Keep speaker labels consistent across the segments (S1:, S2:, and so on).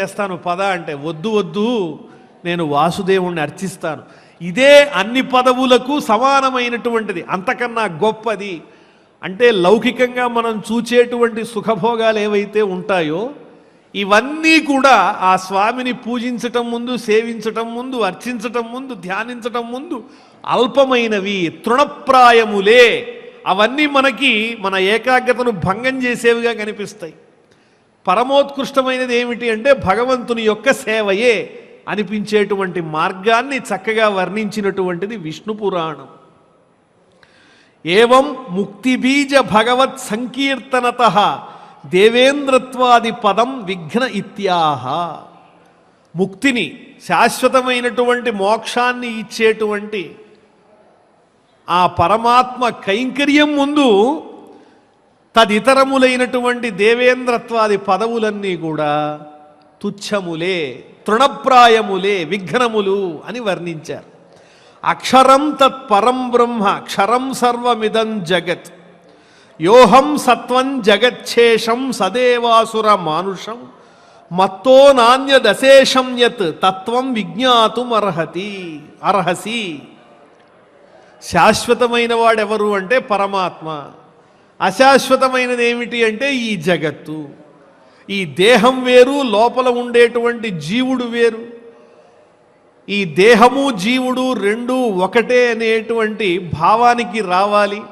S1: చేస్తాను పద అంటే వద్దు వద్దు నేను వాసుదేవుణ్ణి అర్చిస్తాను. ఇదే అన్ని పదవులకు సమానమైనటువంటిది అంతకన్నా గొప్పది. అంటే లౌకికంగా మనం చూచేటువంటి సుఖభోగాలు ఏవైతే ఉంటాయో ఇవన్నీ కూడా ఆ స్వామిని పూజించటం ముందు సేవించటం ముందు అర్చించటం ముందు ధ్యానించటం ముందు అల్పమైనవి తృణప్రాయములే. అవన్నీ మనకి మన ఏకాగ్రతను భంగం చేసేవిగా కనిపిస్తాయి. పరమోత్కృష్టమైనది ఏమిటి అంటే భగవంతుని యొక్క సేవయే అనిపించేటువంటి మార్గాన్ని చక్కగా వర్ణించినటువంటిది విష్ణు పురాణం. ఏవం ముక్తిబీజ భగవత్ సంకీర్తనత దేవేంద్రత్వాది పదం విఘ్న ఇత్యాహ. ముక్తిని శాశ్వతమైనటువంటి మోక్షాన్ని ఇచ్చేటువంటి ఆ పరమాత్మ కైంకర్యం ముందు తదితరములైనటువంటి దేవేంద్రత్వాది పదవులన్నీ కూడా తుచ్చములే తృణప్రాయములే విఘ్నములు అని వర్ణించారు. అక్షరం తత్ పరం బ్రహ్మ క్షరం సర్వమిదం జగత్ యోహం సత్వం జగచ్ఛేషం సదేవాసుర మానుషం మత్తో నాణ్యదశేషం యత్ తత్వం విజ్ఞాతుమర్హతి అర్హసి. శాశ్వతమైన వాడెవరు అంటే పరమాత్మ. అశాశ్వతమైనది ఏమిటి అంటే ఈ జగత్తు. ఈ దేహం వేరు లోపల ఉండేటువంటి జీవుడు వేరు. ఈ దేహము జీవుడు రెండు ఒకటే అనేటువంటి భావానికి రావాలి.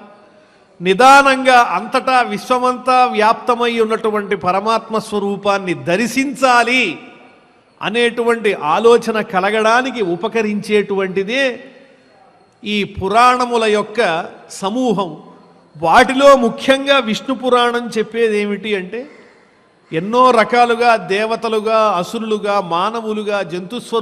S1: నిదానంగా అంతటా విశ్వమంతా వ్యాప్తమై ఉన్నటువంటి పరమాత్మ స్వరూపాన్ని దర్శించాలి అనేటువంటి ఆలోచన కలగడానికి ఉపకరించేటువంటిదే ఈ పురాణముల యొక్క సమూహం. వాటిలో ముఖ్యంగా విష్ణు పురాణం చెప్పేది ఏమిటి అంటే ఎన్నో రకాలుగా దేవతలుగా అసురులుగా మానవులుగా జంతుస్వ